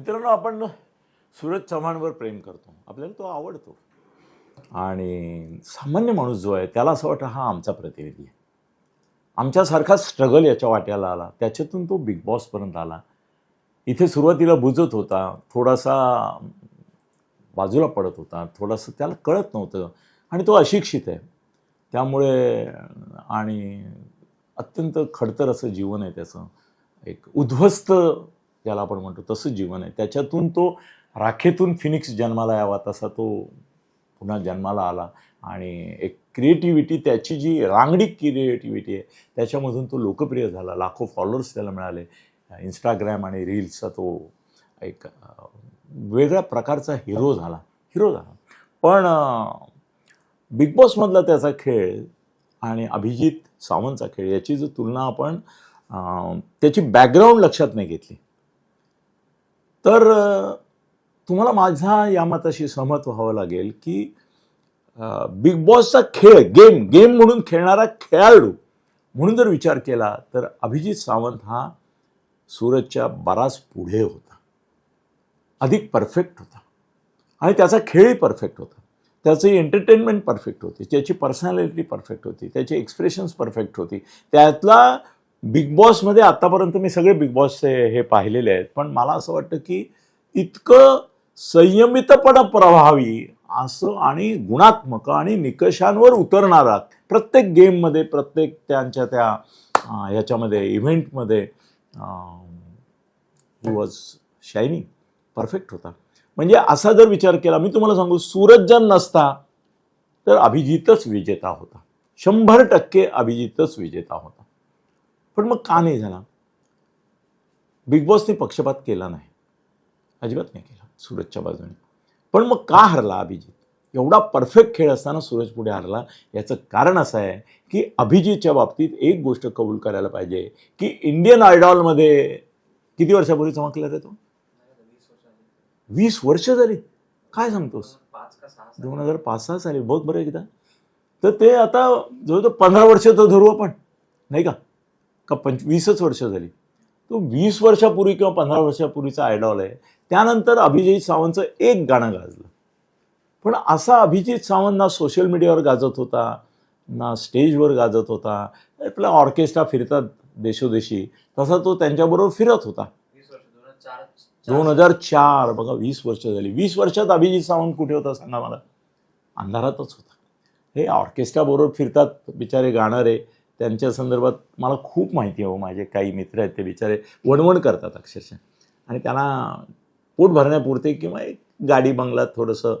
मित्रांनो आपण सूरज चव्हाणवर प्रेम करतो. आपल्याला तो आवडतो. आणि सामान्य माणूस जो आहे त्याला असं वाटतं हा आमचा प्रतिनिधी आहे. आमच्यासारखा स्ट्रगल याच्या वाट्याला आला. त्याच्यातून तो बिग बॉसपर्यंत आला. इथे सुरुवातीला बुजत होता. थोडासा बाजूला पडत होता. थोडंसं त्याला कळत नव्हतं. आणि तो अशिक्षित आहे. त्यामुळे आणि अत्यंत खडतर असं जीवन आहे त्याचं. एक उद्ध्वस्त ज्याला आपण म्हणतो तसं जीवन आहे. त्याच्यातून तो राखेतून फिनिक्स जन्माला यावा तसा तो पुन्हा जन्माला आला. आणि एक क्रिएटिव्हिटी त्याची जी रांगडी क्रिएटिव्हिटी आहे त्याच्यामधून तो लोकप्रिय झाला. लाखो फॉलोअर्स त्याला मिळाले. इंस्टाग्रॅम आणि रील्सचा तो एक वेगळ्या प्रकारचा हिरो झाला. हिरो झाला. पण बिग बॉसमधला त्याचा खेळ आणि अभिजित सावंतचा खेळ याची जर तुलना आपण त्याची बॅकग्राऊंड लक्षात नाही घेतली. तर तुम्हाला माझा या मताशी सहमत व्हावं लागेल की बिग बॉसचा खेळ गेम गेम म्हणून खेळणारा खेळाडू म्हणून जर विचार केला तर अभिजित सावंत हा सूरजच्या बराच पुढे होता. अधिक परफेक्ट होता. आणि त्याचा खेळही परफेक्ट होता. त्याची एंटरटेनमेंट परफेक्ट होती. त्याची पर्सनॅलिटी परफेक्ट होती. त्याची एक्सप्रेशन्स परफेक्ट होती. त्यातला बिग बॉसमध्ये आत्तापर्यंत मी सगळे बिग बॉसचे हे पाहिलेले आहेत पण मला असं वाटतं की इतकं संयमितपणा प्रभावी असं आणि गुणात्मक आणि निकषांवर उतरणारा प्रत्येक गेममध्ये प्रत्येक त्यांच्या त्या ह्याच्यामध्ये इव्हेंटमध्ये ही वॉज शायनिंग परफेक्ट होता. म्हणजे असा जर विचार केला मी तुम्हाला सांगू सूरज जर नसता तर अभिजितच विजेता होता. शंभर टक्के अभिजितच विजेता होता. पण मग का नाही झाला? बिग बॉसने पक्षपात केला नाही. अजिबात नाही केला सूरजच्या बाजूने. पण मग का हरला अभिजित? एवढा परफेक्ट खेळ असताना सूरज पुढे हरला. याचं कारण असं आहे की अभिजितच्या बाबतीत एक गोष्ट कबूल करायला पाहिजे की इंडियन आयडॉलमध्ये किती वर्षापूर्वी चमकला रे तो? वीस वर्ष झाली. काय सांगतोस? दोन हजार पाच सहा साली. बघ बरं एकदा. तर ते आता जवळजवळ पंधरा वर्ष तर धरू आपण. नाही का? का पंच वीसच वर्ष झाली. तो वीस वर्षापूर्वी किंवा पंधरा वर्षापूर्वीचा आयडॉल आहे. त्यानंतर अभिजित सावंतचं एक गाणं गाजलं. पण असा अभिजित सावंत ना सोशल मीडियावर गाजत होता ना स्टेजवर गाजत होता. आपला ऑर्केस्ट्रा फिरतात देशोदेशी. तसा तो त्यांच्याबरोबर फिरत होता. दोन हजार चार बघा वीस वर्ष झाली. वीस वर्षात अभिजित सावंत कुठे होता सांगा मला? अंधारातच होता. हे ऑर्केस्ट्रा बरोबर फिरतात बिचारे गाणारे त्यांच्या संदर्भात मला खूप माहिती आहे हो माझे काही मित्र आहेत ते बिचारे वणवण करतात अक्षरशः. आणि त्यांना पोट भरण्यापुरते किंवा एक गाडी बंगलात थोडंसं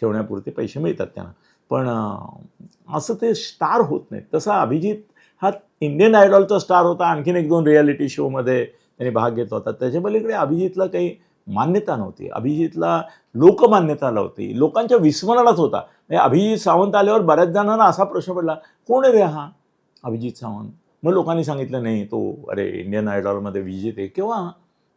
ठेवण्यापुरते पैसे मिळतात त्यांना. पण असं ते स्टार होत नाही तसा अभिजित हा इंडियन आयडॉलचा स्टार होता आणखीन एक दोन रियालिटी शोमध्ये त्यांनी भाग घेत होता. त्याच्या पलीकडे अभिजितला काही मान्यता नव्हती. अभिजितला लोकमान्यता नव्हती लोकांच्या विस्मरणात होता. म्हणजे अभिजित सावंत आल्यावर बऱ्याच जणांना असा प्रश्न पडला कोण रे हा? अभिजित सावंत. मग लोकांनी सांगितलं नाही तो अरे इंडियन आयडॉलमध्ये विजेते किंवा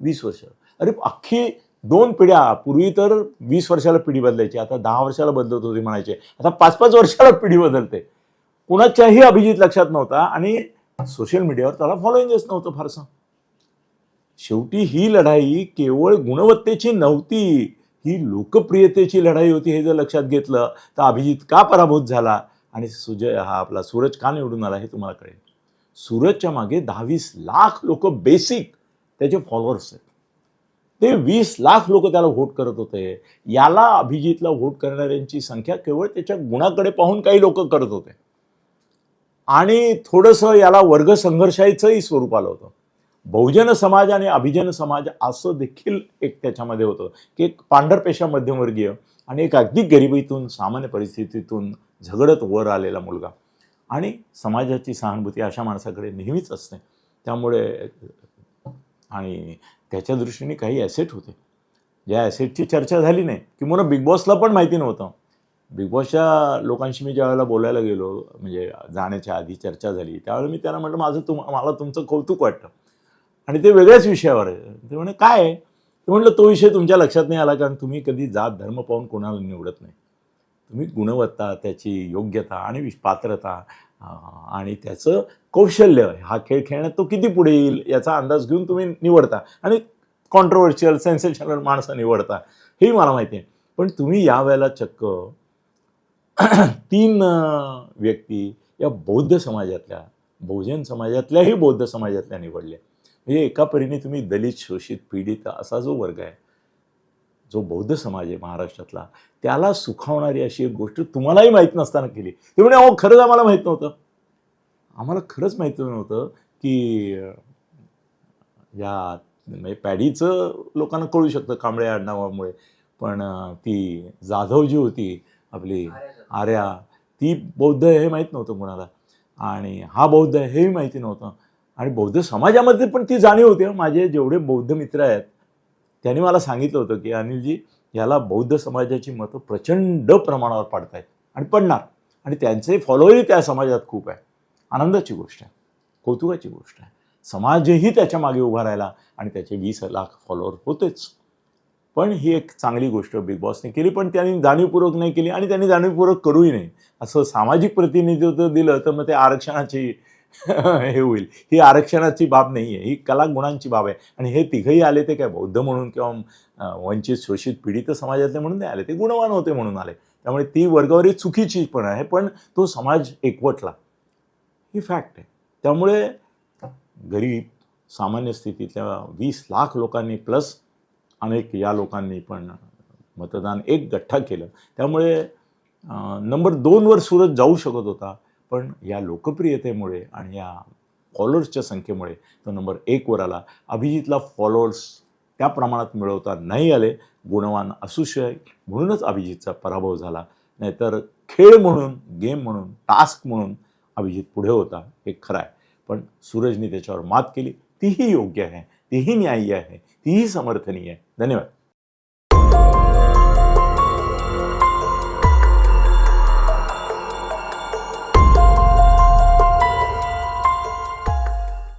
वीस वर्ष. अरे अख्खी दोन पिढ्या पूर्वी तर वीस वर्षाला पिढी बदलायची आता दहा वर्षाला बदलत होती म्हणायचे आता पाच पाच वर्षाला पिढी बदलते. कुणाच्याही अभिजित लक्षात नव्हता आणि सोशल मीडियावर त्याला फॉलोईंगच नव्हतं फारसं. शेवटी ही लढाई केवळ गुणवत्तेची नव्हती ही लोकप्रियतेची लढाई होती हे जर लक्षात घेतलं तर अभिजित का पराभूत झाला? आणि सुजय हा आपला सूरज का निवडून आला हे तुम्हाला कळेल. सूरजच्या मागे दहावीस लाख लोक बेसिक त्याचे फॉलोअर्स आहेत. ते वीस लाख लोक त्याला व्होट करत होते. याला अभिजितला व्होट करणाऱ्यांची संख्या केवळ त्याच्या गुणाकडे पाहून काही लोक करत होते. आणि थोडंसं याला वर्ग संघर्षाचंही स्वरूप आलं होतं. बहुजन समाज आणि अभिजन समाज असं देखील एक त्याच्यामध्ये होतं. की एक पांढरपेशा मध्यमवर्गीय आणि एक अगदी गरिबीतून सामान्य परिस्थितीतून झगडत वर आलेला मुलगा. आणि समाजाची सहानुभूती अशा माणसाकडे नेहमीच असते. त्यामुळे आणि त्याच्या दृष्टीने काही ॲसेट होते. ज्या ॲसेटची चर्चा झाली नाही किंवा बिग बॉसला पण माहिती नव्हतं. बिग बॉसच्या लोकांशी मी ज्यावेळेला बोलायला गेलो म्हणजे जाण्याच्या आधी चर्चा झाली त्यावेळेला मी त्यांना म्हटलं माझं तुम मला तुमचं कौतुक वाटतं. आणि ते वेगळ्याच विषयावर आहे. ते म्हणे काय? आहे ते म्हटलं तो विषय तुमच्या लक्षात नाही आला कारण तुम्ही कधी जात धर्म पाहून कोणाला निवडत नाही. तुम्ही गुणवत्ता त्याची योग्यता आणि पात्रता आणि त्याचं कौशल्य हा खेळ खेळण्यात तो किती पुढे येईल याचा अंदाज घेऊन तुम्ही निवडता आणि कॉन्ट्रोवर्शियल सेन्सेशनल माणसं निवडता हेही मला माहिती आहे. पण तुम्ही यावेळेला चक्क तीन व्यक्ती या बौद्ध समाजातल्या बहुजन समाजातल्याही बौद्ध समाजातल्या निवडल्या. म्हणजे एका परीने तुम्ही दलित शोषित पीडित असा जो वर्ग आहे जो बौद्ध समाज आहे महाराष्ट्रातला त्याला सुखावणारी अशी एक गोष्ट तुम्हालाही माहीत नसताना केली. ते म्हणे अहो खरंच आम्हाला माहीत नव्हतं. आम्हाला खरंच माहीत नव्हतं की या म्हणजे पॅडीचं लोकांना कळू शकतं कांबळे आडनावामुळे पण ती जाधव जी होती आपली आर्या ती बौद्ध हे माहीत नव्हतं कोणाला. आणि हा बौद्ध हेही माहिती नव्हतं. आणि बौद्ध समाजामध्ये पण ती जाणीव होती. माझे जेवढे बौद्ध मित्र आहेत त्यांनी मला सांगितलं होतं की अनिलजी याला बौद्ध समाजाची मतं प्रचंड प्रमाणावर पाडत आहेत आणि पडणार. आणि त्यांचे फॉलोअरही त्या समाजात खूप आहे. आनंदाची गोष्ट आहे. कौतुकाची गोष्ट आहे. समाजही त्याच्यामागे उभा राहिला आणि त्याचे वीस लाख फॉलोअर होतेच. पण ही एक चांगली गोष्ट बिग बॉसने केली पण त्यांनी जाणीवपूर्वक नाही केली आणि त्यांनी जाणीवपूर्वक करूही नाही. असं सामाजिक प्रतिनिधित्व दिलं तर मग ते आरक्षणाची हे होईल. ही आरक्षणाची बाब नाही आहे ही कला गुणांची बाब आहे. आणि हे तिघही आले ते काय बौद्ध म्हणून किंवा वंचित शोषित पीडित समाजातले म्हणून नाही आले. ते गुणवान होते म्हणून आले. त्यामुळे ती वर्गावरी चुकीची पण आहे. पण तो समाज एकवटला. ही फॅक्ट आहे. त्यामुळे गरीब सामान्य स्थितीतल्या वीस लाख लोकांनी प्लस अनेक या लोकांनी पण मतदान एक गठ्ठा केलं. त्यामुळे नंबर दोनवर सुरत जाऊ शकत होता. पण या लोकप्रियतेमुळे आणि या फॉलोअर्सच्या संख्येमुळे तो नंबर एकवर आला. अभिजितला फॉलोअर्स त्या प्रमाणात मिळवता नाही आले. गुणवान असूशय म्हणूनच अभिजितचा पराभव झाला. नाहीतर खेळ म्हणून गेम म्हणून टास्क म्हणून अभिजित पुढे होता. हे खरं आहे. पण सूरजने त्याच्यावर मात केली. तीही योग्य आहे. तीही न्याय्य आहे. तीही समर्थनीय आहे. धन्यवाद.